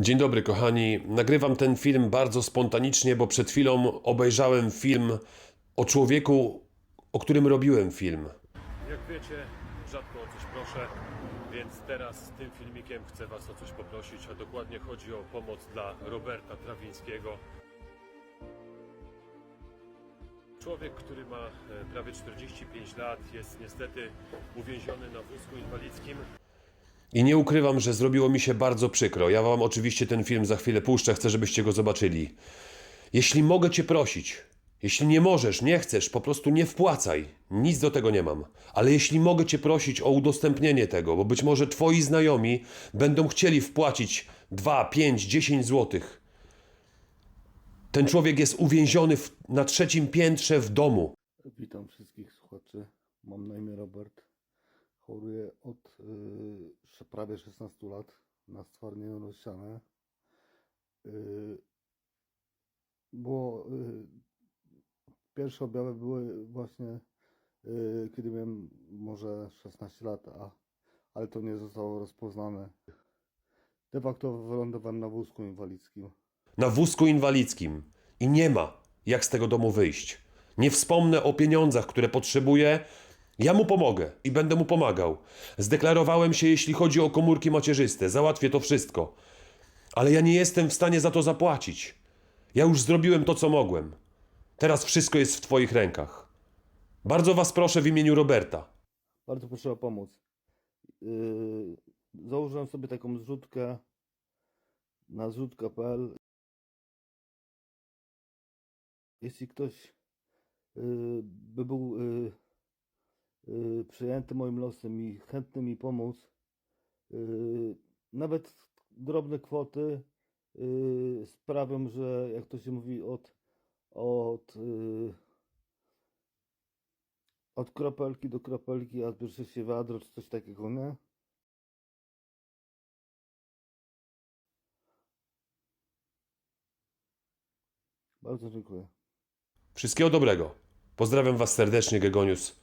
Dzień dobry, kochani. Nagrywam ten film bardzo spontanicznie, bo przed chwilą obejrzałem film o człowieku, o którym robiłem film. Jak wiecie, rzadko o coś proszę, więc teraz tym filmikiem chcę Was o coś poprosić, a dokładnie chodzi o pomoc dla Roberta Trawińskiego. Człowiek, który ma e, prawie 45 lat, jest niestety uwięziony na wózku inwalidzkim. I nie ukrywam, że zrobiło mi się bardzo przykro. Ja wam oczywiście ten film za chwilę puszczę, chcę, żebyście go zobaczyli. Jeśli mogę cię prosić, jeśli nie możesz, nie chcesz, po prostu nie wpłacaj. Nic do tego nie mam. Ale jeśli mogę cię prosić o udostępnienie tego, bo być może twoi znajomi będą chcieli wpłacić 2, 5, 10 złotych. Ten człowiek jest uwięziony w, na trzecim piętrze w domu. Witam wszystkich słuchaczy. Mam na imię Robert. Choruję od y, prawie 16 lat na stwardnienie rozsiane. Y, y, pierwsze objawy były właśnie y, kiedy miałem może 16 lat, a, ale to nie zostało rozpoznane. De facto wylądowałem na wózku inwalidzkim. na wózku inwalidzkim i nie ma jak z tego domu wyjść. Nie wspomnę o pieniądzach, które potrzebuje. Ja mu pomogę i będę mu pomagał. Zdeklarowałem się, jeśli chodzi o komórki macierzyste, załatwię to wszystko. Ale ja nie jestem w stanie za to zapłacić. Ja już zrobiłem to, co mogłem. Teraz wszystko jest w Twoich rękach. Bardzo Was proszę w imieniu Roberta. Bardzo proszę o pomoc. Yy, założyłem sobie taką zrzutkę na zrzutka.pl. Jeśli ktoś yy, by był yy, yy, przyjęty moim losem i chętny mi pomóc, yy, nawet drobne kwoty yy, sprawią, że jak to się mówi od, od od kropelki do kropelki, a zbierze się wiadro czy coś takiego, nie? Bardzo dziękuję. Wszystkiego dobrego. Pozdrawiam Was serdecznie, Gegonius.